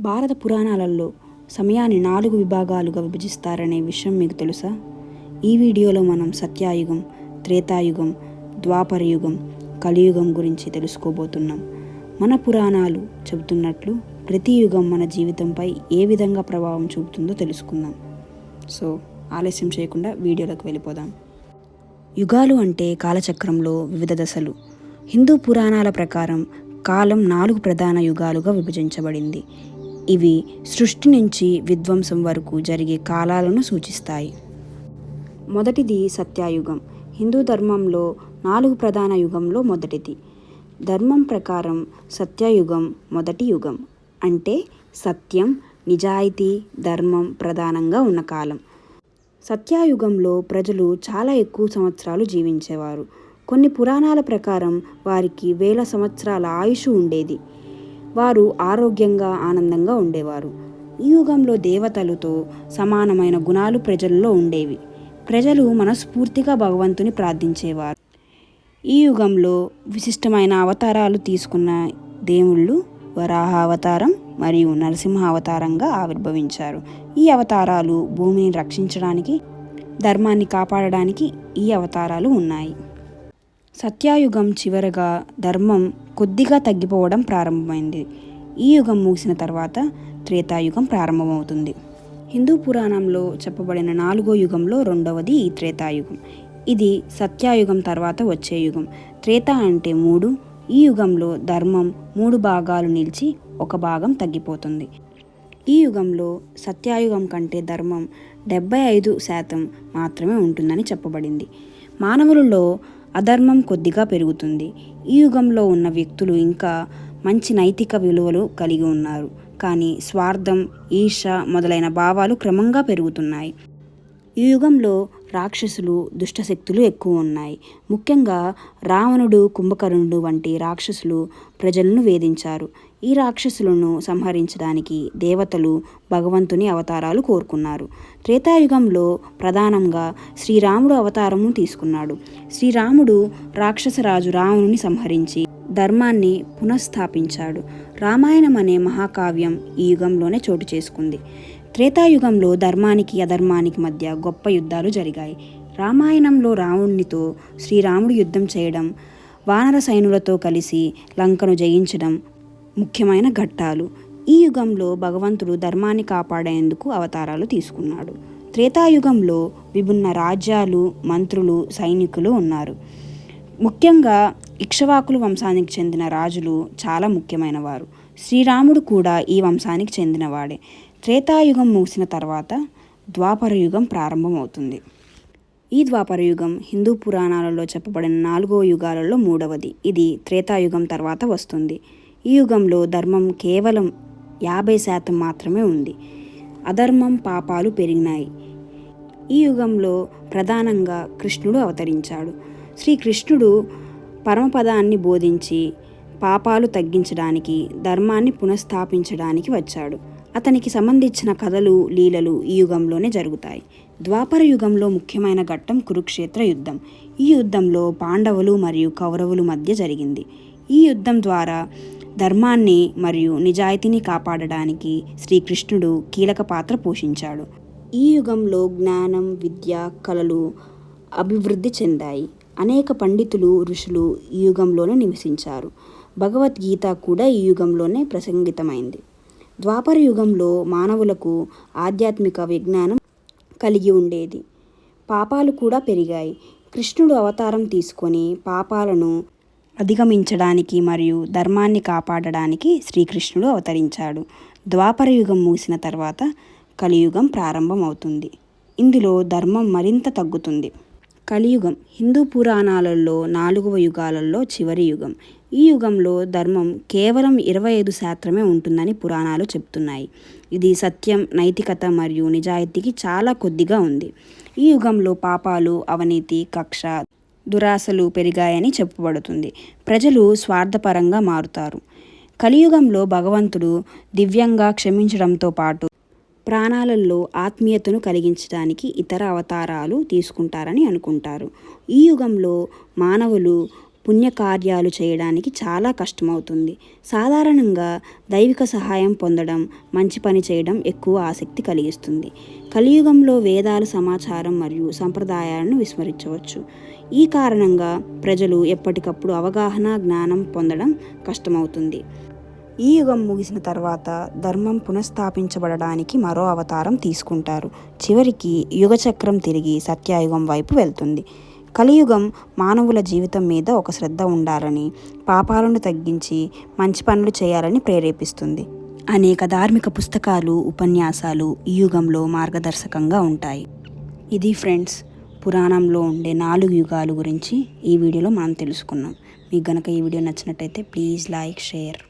భారత పురాణాలలో సమయాన్ని నాలుగు విభాగాలుగా విభజిస్తారనే విషయం మీకు తెలుసా? ఈ వీడియోలో మనం సత్యాయుగం త్రేతాయుగం ద్వాపరయుగం కలియుగం గురించి తెలుసుకోబోతున్నాం. మన పురాణాలు చెబుతున్నట్లు ప్రతి యుగం మన జీవితంపై ఏ విధంగా ప్రభావం చూపుతుందో తెలుసుకుందాం. సో ఆలస్యం చేయకుండా వీడియోలోకి వెళ్ళిపోదాం. యుగాలు అంటే కాలచక్రంలో వివిధ దశలు. హిందూ పురాణాల ప్రకారం కాలం నాలుగు ప్రధాన యుగాలుగా విభజించబడింది. ఇవి సృష్టి నుంచి విధ్వంసం వరకు జరిగే కాలాలను సూచిస్తాయి. మొదటిది సత్యాయుగం. హిందూ ధర్మంలో నాలుగు ప్రధాన యుగంలో మొదటిది. ధర్మం ప్రకారం సత్యయుగం మొదటి యుగం. అంటే సత్యం నిజాయితీ ధర్మం ప్రధానంగా ఉన్న కాలం. సత్యాయుగంలో ప్రజలు చాలా ఎక్కువ సంవత్సరాలు జీవించేవారు. కొన్ని పురాణాల ప్రకారం వారికి వేల సంవత్సరాల ఆయుష్ ఉండేది. వారు ఆరోగ్యంగా ఆనందంగా ఉండేవారు. ఈ యుగంలో దేవతలతో సమానమైన గుణాలు ప్రజల్లో ఉండేవి. ప్రజలు మనస్ఫూర్తిగా భగవంతుని ప్రార్థించేవారు. ఈ యుగంలో విశిష్టమైన అవతారాలు తీసుకున్న దేవుళ్ళు వరాహ అవతారం మరియు నరసింహ అవతారంగా ఆవిర్భవించారు. ఈ అవతారాలు భూమిని రక్షించడానికి ధర్మాన్ని కాపాడడానికి ఈ అవతారాలు ఉన్నాయి. సత్యాయుగం చివరగా ధర్మం కొద్దిగా తగ్గిపోవడం ప్రారంభమైంది. ఈ యుగం ముగిసిన తర్వాత త్రేతాయుగం ప్రారంభమవుతుంది. హిందూ పురాణంలో చెప్పబడిన నాలుగో యుగంలో రెండవది ఈ త్రేతాయుగం. ఇది సత్యాయుగం తర్వాత వచ్చే యుగం. త్రేత అంటే మూడు. ఈ యుగంలో ధర్మం మూడు భాగాలు నిలిచి ఒక భాగం తగ్గిపోతుంది. ఈ యుగంలో సత్యాయుగం కంటే ధర్మం డెబ్బై ఐదు శాతం మాత్రమే ఉంటుందని చెప్పబడింది. మానవులలో అధర్మం కొద్దిగా పెరుగుతుంది. ఈ యుగంలో ఉన్న వ్యక్తులు ఇంకా మంచి నైతిక విలువలు కలిగి ఉన్నారు. కానీ స్వార్థం ఈర్ష మొదలైన భావాలు క్రమంగా పెరుగుతున్నాయి. ఈ యుగంలో రాక్షసులు దుష్టశక్తులు ఎక్కువ ఉన్నాయి. ముఖ్యంగా రావణుడు కుంభకర్ణుడు వంటి రాక్షసులు ప్రజలను వేధించారు. ఈ రాక్షసులను సంహరించడానికి దేవతలు భగవంతుని అవతారాలు కోరుకున్నారు. త్రేతాయుగంలో ప్రధానంగా శ్రీరాముడు అవతారము తీసుకున్నాడు. శ్రీరాముడు రాక్షసరాజు రావణుని సంహరించి ధర్మాన్ని పునఃస్థాపించాడు. రామాయణం అనే మహాకావ్యం ఈ యుగంలోనే చోటు చేసుకుంది. త్రేతాయుగంలో ధర్మానికి అధర్మానికి మధ్య గొప్ప యుద్ధాలు జరిగాయి. రామాయణంలో రావణునితో శ్రీరాముడు యుద్ధం చేయడం వానర సైనులతో కలిసి లంకను జయించడం ముఖ్యమైన ఘట్టాలు. ఈ యుగంలో భగవంతుడు ధర్మాన్ని కాపాడేందుకు అవతారాలు తీసుకున్నాడు. త్రేతాయుగంలో విభిన్న రాజ్యాలు మంత్రులు సైనికులు ఉన్నారు. ముఖ్యంగా ఇక్షవాకులు వంశానికి చెందిన రాజులు చాలా ముఖ్యమైన వారు శ్రీరాముడు కూడా ఈ వంశానికి చెందినవాడే. త్రేతాయుగం ముగిసిన తర్వాత ద్వాపర యుగం ప్రారంభమవుతుంది. ఈ ద్వాపర యుగం హిందూ పురాణాలలో చెప్పబడిన నాలుగో యుగాలలో మూడవది. ఇది త్రేతాయుగం తర్వాత వస్తుంది. ఈ యుగంలో ధర్మం కేవలం యాభై శాతం మాత్రమే ఉంది. అధర్మం పాపాలు పెరిగినాయి. ఈ యుగంలో ప్రధానంగా కృష్ణుడు అవతరించాడు. శ్రీకృష్ణుడు పరమపదాన్ని బోధించి పాపాలు తగ్గించడానికి ధర్మాన్ని పునఃస్థాపించడానికి వచ్చాడు. అతనికి సంబంధించిన కథలు లీలలు ఈ యుగంలోనే జరుగుతాయి. ద్వాపర యుగంలో ముఖ్యమైన ఘట్టం కురుక్షేత్ర యుద్ధం. ఈ యుద్ధంలో పాండవులు మరియు కౌరవులు మధ్య జరిగింది. ఈ యుద్ధం ద్వారా ధర్మాన్ని మరియు నిజాయితీని కాపాడడానికి శ్రీకృష్ణుడు కీలక పాత్ర పోషించాడు. ఈ యుగంలో జ్ఞానం విద్య కళలు అభివృద్ధి చెందాయి. అనేక పండితులు ఋషులు ఈ యుగంలోనే నివసించారు. భగవద్గీత కూడా ఈ యుగంలోనే ప్రసంగితమైంది. ద్వాపర యుగంలో మానవులకు ఆధ్యాత్మిక విజ్ఞానం కలిగి ఉండేది. పాపాలు కూడా పెరిగాయి. కృష్ణుడు అవతారం తీసుకొని పాపాలను అధిగమించడానికి మరియు ధర్మాన్ని కాపాడడానికి శ్రీకృష్ణుడు అవతరించాడు. ద్వాపర యుగం ముగిసిన తర్వాత కలియుగం ప్రారంభమవుతుంది. ఇందులో ధర్మం మరింత తగ్గుతుంది. కలియుగం హిందూ పురాణాలలో నాలుగవ యుగాలలో చివరి యుగం. ఈ యుగంలో ధర్మం కేవలం ఇరవై ఐదు శాతమే ఉంటుందని పురాణాలు చెప్తున్నాయి. ఇది సత్యం నైతికత మరియు నిజాయితీకి చాలా కొద్దిగా ఉంది. ఈ యుగంలో పాపాలు అవినీతి కక్ష దురాశలు పెరిగాయని చెప్పబడుతుంది. ప్రజలు స్వార్థపరంగా మారుతారు. కలియుగంలో భగవంతుడు దివ్యంగా క్షమించడంతో పాటు ప్రాణాలలో ఆత్మీయతను కలిగించడానికి ఇతర అవతారాలు తీసుకుంటారని అనుకుంటారు. ఈ యుగంలో మానవులు పుణ్యకార్యాలు చేయడానికి చాలా కష్టమవుతుంది. సాధారణంగా దైవిక సహాయం పొందడం మంచి పని చేయడం ఎక్కువ ఆసక్తి కలిగిస్తుంది. కలియుగంలో వేదాలు సమాచారం మరియు సంప్రదాయాలను విస్మరించవచ్చు. ఈ కారణంగా ప్రజలు ఎప్పటికప్పుడు అవగాహన జ్ఞానం పొందడం కష్టమవుతుంది. ఈ యుగం ముగిసిన తర్వాత ధర్మం పునఃస్థాపించబడడానికి మరో అవతారం తీసుకుంటారు. చివరికి యుగచక్రం తిరిగి సత్యాయుగం వైపు వెళ్తుంది. కలియుగం మానవుల జీవితం మీద ఒక శ్రద్ధ ఉండాలని పాపాలను తగ్గించి మంచి పనులు చేయాలని ప్రేరేపిస్తుంది. అనేక ధార్మిక పుస్తకాలు ఉపన్యాసాలు ఈ యుగంలో మార్గదర్శకంగా ఉంటాయి. ఇది ఫ్రెండ్స్ పురాణంలో ఉండే నాలుగు యుగాలు గురించి ఈ వీడియోలో మనం తెలుసుకున్నాం. మీకు గనక ఈ వీడియో నచ్చినట్టయితే ప్లీజ్ లైక్ షేర్.